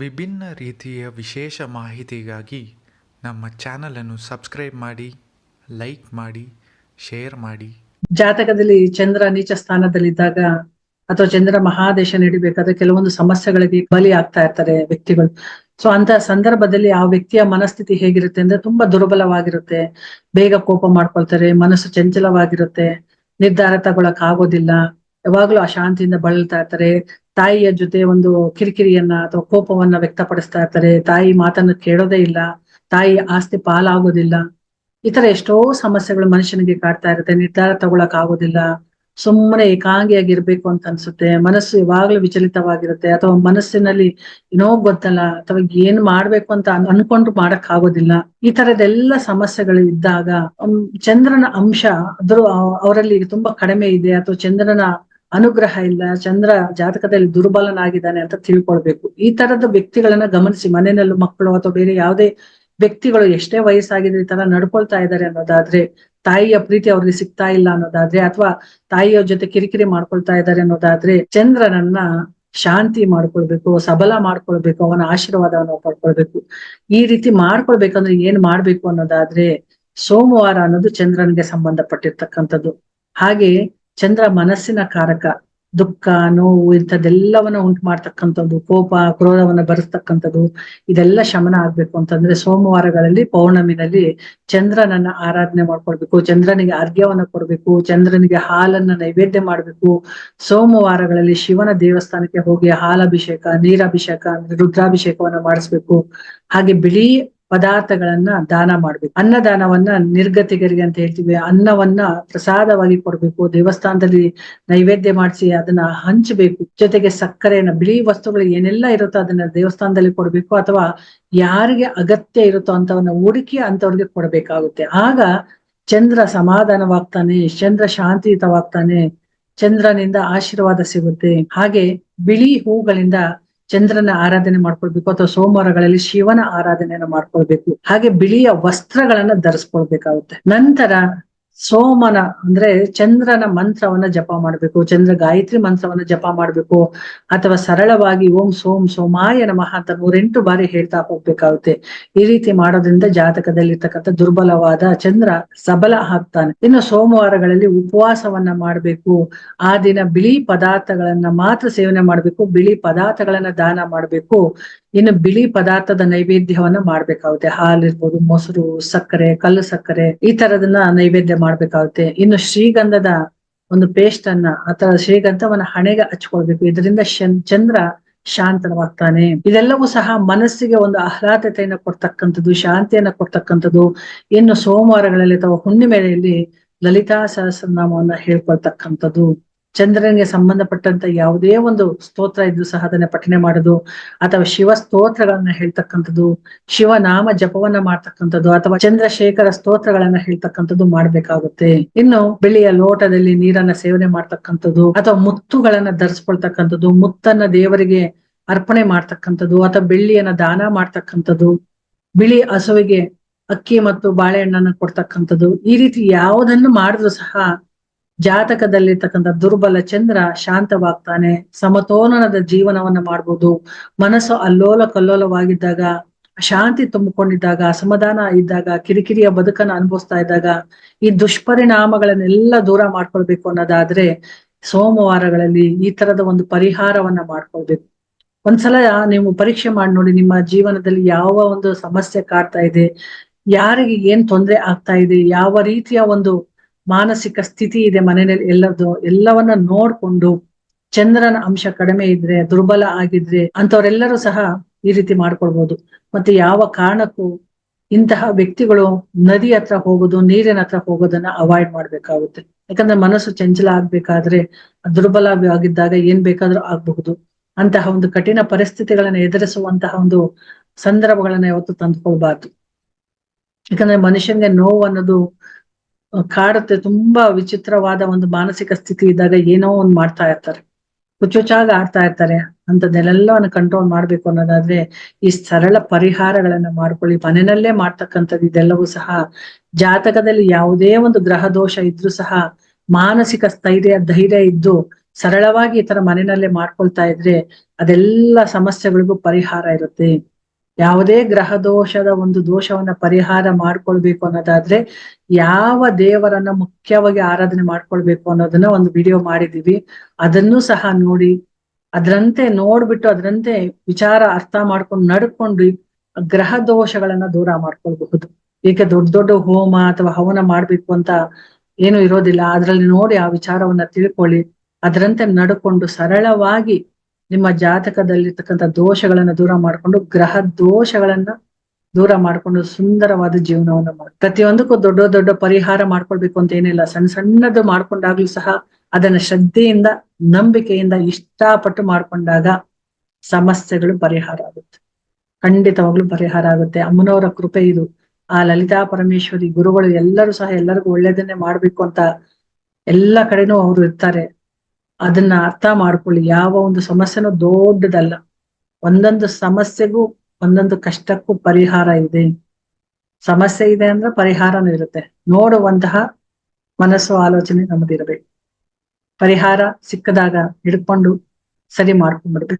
ವಿಭಿನ್ನ ರೀತಿಯ ವಿಶೇಷ ಮಾಹಿತಿಗಾಗಿ ನಮ್ಮ ಚಾನಲನ್ನು ಸಬ್ಸ್ಕ್ರೈಬ್ ಮಾಡಿ, ಲೈಕ್ ಮಾಡಿ, ಶೇರ್ ಮಾಡಿ. ಜಾತಕದಲ್ಲಿ ಚಂದ್ರ ನೀಚ ಸ್ಥಾನದಲ್ಲಿದ್ದಾಗ ಅಥವಾ ಚಂದ್ರ ಮಹಾದೇಶ ನೀಡಬೇಕಾದ್ರೆ ಕೆಲವೊಂದು ಸಮಸ್ಯೆಗಳಿಗೆ ಬಲಿ ಆಗ್ತಾ ಇರ್ತಾರೆ ವ್ಯಕ್ತಿಗಳು. ಸೊ ಅಂತ ಸಂದರ್ಭದಲ್ಲಿ ಆ ವ್ಯಕ್ತಿಯ ಮನಸ್ಥಿತಿ ಹೇಗಿರುತ್ತೆ ಅಂದ್ರೆ ತುಂಬಾ ದುರ್ಬಲವಾಗಿರುತ್ತೆ. ಬೇಗ ಕೋಪ ಮಾಡ್ಕೊಳ್ತಾರೆ, ಮನಸ್ಸು ಚಂಚಲವಾಗಿರುತ್ತೆ, ನಿರ್ಧಾರ ತಗೊಳಕ್ ಆಗೋದಿಲ್ಲ. ಯಾವಾಗ್ಲೂ ಅಶಾಂತಿಯಿಂದ ಬಳಲ್ತಾ ಇರ್ತಾರೆ. ತಾಯಿಯ ಜೊತೆ ಒಂದು ಕಿರಿಕಿರಿಯನ್ನ ಅಥವಾ ಕೋಪವನ್ನ ವ್ಯಕ್ತಪಡಿಸ್ತಾ ಇರ್ತಾರೆ. ತಾಯಿ ಮಾತನ್ನು ಕೇಳೋದೇ ಇಲ್ಲ. ತಾಯಿ ಆಸ್ತಿ ಪಾಲಾಗೋದಿಲ್ಲ. ಈ ತರ ಎಷ್ಟೋ ಸಮಸ್ಯೆಗಳು ಮನುಷ್ಯನಿಗೆ ಕಾಡ್ತಾ ಇರುತ್ತೆ. ನಿರ್ಧಾರ ತಗೊಳಕ್ ಆಗೋದಿಲ್ಲ. ಸುಮ್ಮನೆ ಏಕಾಂಗಿಯಾಗಿ ಇರ್ಬೇಕು ಅಂತ ಅನ್ಸುತ್ತೆ. ಮನಸ್ಸು ಯಾವಾಗ್ಲೂ ವಿಚಲಿತವಾಗಿರುತ್ತೆ. ಅಥವಾ ಮನಸ್ಸಿನಲ್ಲಿ ಏನೋ ಗೊತ್ತಲ್ಲ. ಅಥವಾ ಏನ್ ಮಾಡ್ಬೇಕು ಅಂತ ಅನ್- ಅನ್ಕೊಂಡು ಮಾಡಕ್ ಆಗೋದಿಲ್ಲ. ಈ ತರದೆಲ್ಲ ಸಮಸ್ಯೆಗಳು ಇದ್ದಾಗ ಚಂದ್ರನ ಅಂಶ ಅದ್ರ ಅವರಲ್ಲಿ ತುಂಬಾ ಕಡಿಮೆ ಇದೆ. ಅಥವಾ ಚಂದ್ರನ ಅನುಗ್ರಹ ಇಲ್ಲ, ಚಂದ್ರ ಜಾತಕದಲ್ಲಿ ದುರ್ಬಲನಾಗಿದ್ದಾನೆ ಅಂತ ತಿಳ್ಕೊಳ್ಬೇಕು. ಈ ತರದ ವ್ಯಕ್ತಿಗಳನ್ನ ಗಮನಿಸಿ, ಮನೆಯಲ್ಲೂ ಮಕ್ಕಳು ಅಥವಾ ಬೇರೆ ಯಾವುದೇ ವ್ಯಕ್ತಿಗಳು ಎಷ್ಟೇ ವಯಸ್ಸಾಗಿದ್ರೆ ಈ ತರ ನಡ್ಕೊಳ್ತಾ ಇದ್ದಾರೆ ಅನ್ನೋದಾದ್ರೆ, ತಾಯಿಯ ಪ್ರೀತಿ ಅವ್ರಿಗೆ ಸಿಗ್ತಾ ಇಲ್ಲ ಅನ್ನೋದಾದ್ರೆ, ಅಥವಾ ತಾಯಿಯ ಜೊತೆ ಕಿರಿಕಿರಿ ಮಾಡ್ಕೊಳ್ತಾ ಇದ್ದಾರೆ ಅನ್ನೋದಾದ್ರೆ, ಚಂದ್ರನನ್ನ ಶಾಂತಿ ಮಾಡ್ಕೊಳ್ಬೇಕು, ಸಬಲ ಮಾಡ್ಕೊಳ್ಬೇಕು, ಅವನ ಆಶೀರ್ವಾದವನ್ನು ಪಡ್ಕೊಳ್ಬೇಕು. ಈ ರೀತಿ ಮಾಡ್ಕೊಳ್ಬೇಕಂದ್ರೆ ಏನ್ ಮಾಡ್ಬೇಕು ಅನ್ನೋದಾದ್ರೆ, ಸೋಮವಾರ ಅನ್ನೋದು ಚಂದ್ರನಿಗೆ ಸಂಬಂಧಪಟ್ಟಿರ್ತಕ್ಕಂಥದ್ದು. ಹಾಗೆ ಚಂದ್ರ ಮನಸ್ಸಿನ ಕಾರಕ, ದುಃಖ, ನೋವು, ಇಂಥದ್ದೆಲ್ಲವನ್ನ ಉಂಟು ಮಾಡ್ತಕ್ಕಂಥದ್ದು ಕೋಪ, ಕ್ರೋಧವನ್ನ ಬರೆಸ್ತಕ್ಕಂಥದ್ದು, ಇದೆಲ್ಲ ಶಮನ ಆಗ್ಬೇಕು ಅಂತಂದ್ರೆ ಸೋಮವಾರಗಳಲ್ಲಿ ಪೌರ್ಣಮಿನಲ್ಲಿ ಚಂದ್ರನನ್ನ ಆರಾಧನೆ ಮಾಡ್ಕೊಳ್ಬೇಕು, ಚಂದ್ರನಿಗೆ ಅರ್ಘ್ಯವನ್ನ ಕೊಡ್ಬೇಕು, ಚಂದ್ರನಿಗೆ ಹಾಲನ್ನ ನೈವೇದ್ಯ ಮಾಡ್ಬೇಕು. ಸೋಮವಾರಗಳಲ್ಲಿ ಶಿವನ ದೇವಸ್ಥಾನಕ್ಕೆ ಹೋಗಿ ಹಾಲಭಿಷೇಕ, ನೀರಾಭಿಷೇಕ, ರುದ್ರಾಭಿಷೇಕವನ್ನ ಮಾಡಿಸ್ಬೇಕು. ಹಾಗೆ ಬಿಳಿ ಪದಾರ್ಥಗಳನ್ನ ದಾನ ಮಾಡ್ಬೇಕು. ಅನ್ನದಾನವನ್ನ ನಿರ್ಗತಿಗರಿಗೆ ಅಂತ ಹೇಳ್ತೀವಿ. ಅನ್ನವನ್ನ ಪ್ರಸಾದವಾಗಿ ಕೊಡ್ಬೇಕು. ದೇವಸ್ಥಾನದಲ್ಲಿ ನೈವೇದ್ಯ ಮಾಡಿಸಿ ಅದನ್ನ ಹಂಚಬೇಕು. ಜೊತೆಗೆ ಸಕ್ಕರೆಯನ್ನ ಬಿಳಿ ವಸ್ತುಗಳು ಏನೆಲ್ಲ ಇರುತ್ತೋ ಅದನ್ನ ದೇವಸ್ಥಾನದಲ್ಲಿ ಕೊಡ್ಬೇಕು ಅಥವಾ ಯಾರಿಗೆ ಅಗತ್ಯ ಇರುತ್ತೋ ಅಂತವನ್ನ ಹುಡುಕಿ ಅಂತವ್ರಿಗೆ ಕೊಡ್ಬೇಕಾಗುತ್ತೆ. ಆಗ ಚಂದ್ರ ಸಮಾಧಾನವಾಗ್ತಾನೆ, ಚಂದ್ರ ಶಾಂತಿಯುತವಾಗ್ತಾನೆ, ಚಂದ್ರನಿಂದ ಆಶೀರ್ವಾದ ಸಿಗುತ್ತೆ. ಹಾಗೆ ಬಿಳಿ ಹೂಗಳಿಂದ ಚಂದ್ರನ ಆರಾಧನೆ ಮಾಡ್ಕೊಳ್ಬೇಕು ಅಥವಾ ಸೋಮವಾರಗಳಲ್ಲಿ ಶಿವನ ಆರಾಧನೆಯನ್ನ ಮಾಡ್ಕೊಳ್ಬೇಕು. ಹಾಗೆ ಬಿಳಿಯ ವಸ್ತ್ರಗಳನ್ನ ಧರಿಸ್ಕೊಳ್ಬೇಕಾಗುತ್ತೆ. ನಂತರ ಸೋಮನ, ಅಂದ್ರೆ ಚಂದ್ರನ ಮಂತ್ರವನ್ನ ಜಪ ಮಾಡ್ಬೇಕು, ಚಂದ್ರ ಗಾಯತ್ರಿ ಮಂತ್ರವನ್ನ ಜಪ ಮಾಡ್ಬೇಕು, ಅಥವಾ ಸರಳವಾಗಿ ಓಂ ಸೋಂ ಸೋಮಾಯ ನಮಃ ಅಂತ ನೂರೆಂಟು ಬಾರಿ ಹೇಳ್ತಾ ಹೋಗ್ಬೇಕಾಗುತ್ತೆ. ಈ ರೀತಿ ಮಾಡೋದ್ರಿಂದ ಜಾತಕದಲ್ಲಿ ಇರ್ತಕ್ಕಂಥ ದುರ್ಬಲವಾದ ಚಂದ್ರ ಸಬಲ ಆಗ್ತಾನೆ. ಇನ್ನು ಸೋಮವಾರಗಳಲ್ಲಿ ಉಪವಾಸವನ್ನ ಮಾಡ್ಬೇಕು. ಆ ದಿನ ಬಿಳಿ ಪದಾರ್ಥಗಳನ್ನ ಮಾತ್ರ ಸೇವನೆ ಮಾಡ್ಬೇಕು, ಬಿಳಿ ಪದಾರ್ಥಗಳನ್ನ ದಾನ ಮಾಡ್ಬೇಕು. ಇನ್ನು ಬಿಳಿ ಪದಾರ್ಥದ ನೈವೇದ್ಯವನ್ನ ಮಾಡ್ಬೇಕಾಗುತ್ತೆ. ಹಾಲಿರ್ಬೋದು, ಮೊಸರು, ಸಕ್ಕರೆ, ಕಲ್ಲು ಸಕ್ಕರೆ, ಈ ತರದನ್ನ ನೈವೇದ್ಯ ಮಾಡ್ಬೇಕಾಗುತ್ತೆ. ಇನ್ನು ಶ್ರೀಗಂಧದ ಒಂದು ಪೇಸ್ಟ್ ಅನ್ನ ಅಥವಾ ಶ್ರೀಗಂಧವನ್ನ ಹಣೆಗೆ ಹಚ್ಕೊಳ್ಬೇಕು. ಇದರಿಂದ ಚಂದ್ರ ಶಾಂತವಾಗ್ತಾನೆ. ಇದೆಲ್ಲವೂ ಸಹ ಮನಸ್ಸಿಗೆ ಒಂದು ಆಹ್ಲಾದತೆಯನ್ನ ಕೊಡ್ತಕ್ಕಂಥದ್ದು, ಶಾಂತಿಯನ್ನ ಕೊಡ್ತಕ್ಕಂಥದ್ದು. ಇನ್ನು ಸೋಮವಾರಗಳಲ್ಲಿ ಅಥವಾ ಹುಣ್ಣಿಮೆಯಲ್ಲಿ ಲಲಿತಾ ಸಹಸ್ರನಾಮವನ್ನ ಹೇಳ್ಕೊಳ್ತಕ್ಕಂಥದ್ದು. ಚಂದ್ರನಿಗೆ ಸಂಬಂಧಪಟ್ಟಂತ ಯಾವುದೇ ಒಂದು ಸ್ತೋತ್ರ ಇದ್ದು ಸಹ ಅದನ್ನ ಪಠನೆ ಮಾಡೋದು, ಅಥವಾ ಶಿವ ಸ್ತೋತ್ರಗಳನ್ನ ಹೇಳ್ತಕ್ಕಂಥದ್ದು ಶಿವನಾಮ ಜಪವನ್ನ ಮಾಡ್ತಕ್ಕಂಥದ್ದು, ಅಥವಾ ಚಂದ್ರಶೇಖರ ಸ್ತೋತ್ರಗಳನ್ನ ಹೇಳ್ತಕ್ಕಂಥದ್ದು ಮಾಡ್ಬೇಕಾಗುತ್ತೆ. ಇನ್ನು ಬೆಳ್ಳಿಯ ಲೋಟದಲ್ಲಿ ನೀರನ್ನ ಸೇವನೆ ಮಾಡ್ತಕ್ಕಂಥದ್ದು, ಅಥವಾ ಮುತ್ತುಗಳನ್ನ ಧರಿಸ್ಕೊಳ್ತಕ್ಕಂಥದ್ದು, ಮುತ್ತನ್ನ ದೇವರಿಗೆ ಅರ್ಪಣೆ ಮಾಡ್ತಕ್ಕಂಥದ್ದು, ಅಥವಾ ಬೆಳ್ಳಿಯನ್ನ ದಾನ ಮಾಡ್ತಕ್ಕಂಥದ್ದು, ಬಿಳಿ ಹಸುವಿಗೆ ಅಕ್ಕಿ ಮತ್ತು ಬಾಳೆಹಣ್ಣನ್ನ ಕೊಡ್ತಕ್ಕಂಥದ್ದು, ಈ ರೀತಿ ಯಾವುದನ್ನು ಮಾಡಿದ್ರು ಸಹ ಜಾತಕದಲ್ಲಿರ್ತಕ್ಕಂಥ ದುರ್ಬಲ ಚಂದ್ರ ಶಾಂತವಾಗ್ತಾನೆ, ಸಮತೋಲನದ ಜೀವನವನ್ನ ಮಾಡ್ಬೋದು. ಮನಸ್ಸು ಅಲ್ಲೋಲ ಕಲ್ಲೋಲವಾಗಿದ್ದಾಗ, ಶಾಂತಿ ತುಂಬಿಕೊಂಡಿದ್ದಾಗ, ಅಸಮಾಧಾನ ಇದ್ದಾಗ, ಕಿರಿಕಿರಿಯ ಬದುಕನ್ನ ಅನುಭವಿಸ್ತಾ ಇದ್ದಾಗ, ಈ ದುಷ್ಪರಿಣಾಮಗಳನ್ನೆಲ್ಲ ದೂರ ಮಾಡ್ಕೊಳ್ಬೇಕು ಅನ್ನೋದಾದ್ರೆ ಸೋಮವಾರಗಳಲ್ಲಿ ಈ ತರದ ಒಂದು ಪರಿಹಾರವನ್ನ ಮಾಡ್ಕೊಳ್ಬೇಕು. ಒಂದ್ಸಲ ನೀವು ಪರೀಕ್ಷೆ ಮಾಡಿ ನೋಡಿ ನಿಮ್ಮ ಜೀವನದಲ್ಲಿ ಯಾವ ಒಂದು ಸಮಸ್ಯೆ ಕಾಡ್ತಾ ಇದೆ, ಯಾರಿಗೆ ಏನ್ ತೊಂದರೆ ಆಗ್ತಾ ಇದೆ, ಯಾವ ರೀತಿಯ ಒಂದು ಮಾನಸಿಕ ಸ್ಥಿತಿ ಇದೆ ಮನೆಯಲ್ಲಿ ಎಲ್ಲದು, ಎಲ್ಲವನ್ನ ನೋಡ್ಕೊಂಡು ಚಂದ್ರನ ಅಂಶ ಕಡಿಮೆ ಇದ್ರೆ, ದುರ್ಬಲ ಆಗಿದ್ರೆ ಅಂತವರೆಲ್ಲರೂ ಸಹ ಈ ರೀತಿ ಮಾಡ್ಕೊಳ್ಬಹುದು ಮತ್ತೆ ಯಾವ ಕಾರಣಕ್ಕೂ ಇಂತಹ ವ್ಯಕ್ತಿಗಳು ನದಿ ಹತ್ರ ಹೋಗೋದು, ನೀರಿನ ಹತ್ರ ಹೋಗೋದನ್ನ ಅವಾಯ್ಡ್ ಮಾಡ್ಬೇಕಾಗುತ್ತೆ. ಯಾಕಂದ್ರೆ ಮನಸ್ಸು ಚಂಚಲ ಆಗ್ಬೇಕಾದ್ರೆ, ದುರ್ಬಲ ಆಗಿದ್ದಾಗ ಏನ್ ಬೇಕಾದ್ರೂ ಆಗ್ಬಹುದು. ಅಂತಹ ಒಂದು ಕಠಿಣ ಪರಿಸ್ಥಿತಿಗಳನ್ನ ಎದುರಿಸುವಂತಹ ಒಂದು ಸಂದರ್ಭಗಳನ್ನ ಯಾವತ್ತು ತಂದ್ಕೊಳ್ಬಾರ್ದು. ಯಾಕಂದ್ರೆ ಮನುಷ್ಯನ್ಗೆ ನೋವು ಅನ್ನೋದು ಕಾಡುತ್ತೆ, ತುಂಬಾ ವಿಚಿತ್ರವಾದ ಒಂದು ಮಾನಸಿಕ ಸ್ಥಿತಿ ಇದ್ದಾಗ ಏನೋ ಒಂದ್ ಮಾಡ್ತಾ ಇರ್ತಾರೆ. ಹುಚ್ಚುಚ್ಚಾಗ ಆಡ್ತಾ ಇರ್ತಾರೆ. ಅಂತದನ್ನೆಲ್ಲವನ್ನ ಕಂಟ್ರೋಲ್ ಮಾಡ್ಬೇಕು ಅನ್ನೋದಾದ್ರೆ ಈ ಸರಳ ಪರಿಹಾರಗಳನ್ನ ಮಾಡ್ಕೊಳ್ಳಿ. ಮನೆಯಲ್ಲೇ ಮಾಡ್ತಕ್ಕಂಥದ್ದು ಇದೆಲ್ಲವೂ ಸಹ ಜಾತಕದಲ್ಲಿ ಯಾವುದೇ ಒಂದು ಗ್ರಹ ದೋಷ ಇದ್ರೂ ಸಹ ಮಾನಸಿಕ ಸ್ಥೈರ್ಯ, ಧೈರ್ಯ ಇದ್ದು ಸರಳವಾಗಿ ಈ ತರ ಮನೆಯಲ್ಲೇ ಮಾಡ್ಕೊಳ್ತಾ ಇದ್ರೆ ಅದೆಲ್ಲ ಸಮಸ್ಯೆಗಳಿಗೂ ಪರಿಹಾರ ಇರುತ್ತೆ. ಯಾವುದೇ ಗ್ರಹ ದೋಷದ ಒಂದು ದೋಷವನ್ನ ಪರಿಹಾರ ಮಾಡ್ಕೊಳ್ಬೇಕು ಅನ್ನೋದಾದ್ರೆ ಯಾವ ದೇವರನ್ನ ಮುಖ್ಯವಾಗಿ ಆರಾಧನೆ ಮಾಡ್ಕೊಳ್ಬೇಕು ಅನ್ನೋದನ್ನ ಒಂದು ವಿಡಿಯೋ ಮಾಡಿದೀವಿ. ಅದನ್ನು ಸಹ ನೋಡಿ, ಅದರಂತೆ ನೋಡ್ಬಿಟ್ಟು ಅದರಂತೆ ವಿಚಾರ ಅರ್ಥ ಮಾಡ್ಕೊಂಡು ನಡ್ಕೊಂಡು ಗ್ರಹ ದೋಷಗಳನ್ನ ದೂರ ಮಾಡ್ಕೊಳ್ಬಹುದು. ಏಕೆ ದೊಡ್ಡ ದೊಡ್ಡ ಹೋಮ ಅಥವಾ ಹವನ ಮಾಡ್ಬೇಕು ಅಂತ ಏನು ಇರೋದಿಲ್ಲ. ಅದರಲ್ಲಿ ನೋಡಿ ಆ ವಿಚಾರವನ್ನ ತಿಳ್ಕೊಳ್ಳಿ. ಅದರಂತೆ ನಡ್ಕೊಂಡು ಸರಳವಾಗಿ ನಿಮ್ಮ ಜಾತಕದಲ್ಲಿರ್ತಕ್ಕಂಥ ದೋಷಗಳನ್ನ ದೂರ ಮಾಡ್ಕೊಂಡು ಗ್ರಹ ದೋಷಗಳನ್ನ ದೂರ ಮಾಡ್ಕೊಂಡು ಸುಂದರವಾದ ಜೀವನವನ್ನ ಮಾಡಿ, ಪ್ರತಿಯೊಂದಕ್ಕೂ ದೊಡ್ಡ ದೊಡ್ಡ ಪರಿಹಾರ ಮಾಡ್ಕೊಳ್ಬೇಕು ಅಂತ ಏನಿಲ್ಲ. ಸಣ್ಣ ಸಣ್ಣದು ಮಾಡ್ಕೊಂಡಾಗ್ಲೂ ಸಹ ಅದನ್ನ ಶ್ರದ್ಧೆಯಿಂದ, ನಂಬಿಕೆಯಿಂದ ಇಷ್ಟಪಟ್ಟು ಮಾಡ್ಕೊಂಡಾಗ ಸಮಸ್ಯೆಗಳು ಪರಿಹಾರ ಆಗುತ್ತೆ. ಖಂಡಿತವಾಗ್ಲೂ ಪರಿಹಾರ ಆಗುತ್ತೆ. ಅಮ್ಮನವರ ಕೃಪೆ ಇದು. ಆ ಲಲಿತಾ ಪರಮೇಶ್ವರಿ ಗುರುಗಳು ಎಲ್ಲರೂ ಸಹ ಎಲ್ಲರಿಗೂ ಒಳ್ಳೇದನ್ನೇ ಮಾಡ್ಬೇಕು ಅಂತ ಎಲ್ಲ ಕಡೆನೂ ಅವ್ರು ಇರ್ತಾರೆ. ಅದನ್ನ ಅರ್ಥ ಮಾಡ್ಕೊಳ್ಳಿ. ಯಾವ ಒಂದು ಸಮಸ್ಯೆನೂ ದೊಡ್ಡದಲ್ಲ. ಒಂದೊಂದು ಸಮಸ್ಯೆಗೂ ಒಂದೊಂದು ಕಷ್ಟಕ್ಕೂ ಪರಿಹಾರ ಇದೆ. ಸಮಸ್ಯೆ ಇದೆ ಅಂದ್ರೆ ಪರಿಹಾರನೂ ಇರುತ್ತೆ. ನೋಡುವಂತಹ ಮನಸ್ಸು ಆಲೋಚನೆ ನಮ್ಮದಿರಬೇಕು ಪರಿಹಾರ ಸಿಕ್ಕದಾಗ ಹಿಡ್ಕೊಂಡು ಸರಿ ಮಾಡ್ಕೊಂಡ್ಬಿಡ್ಬೇಕು.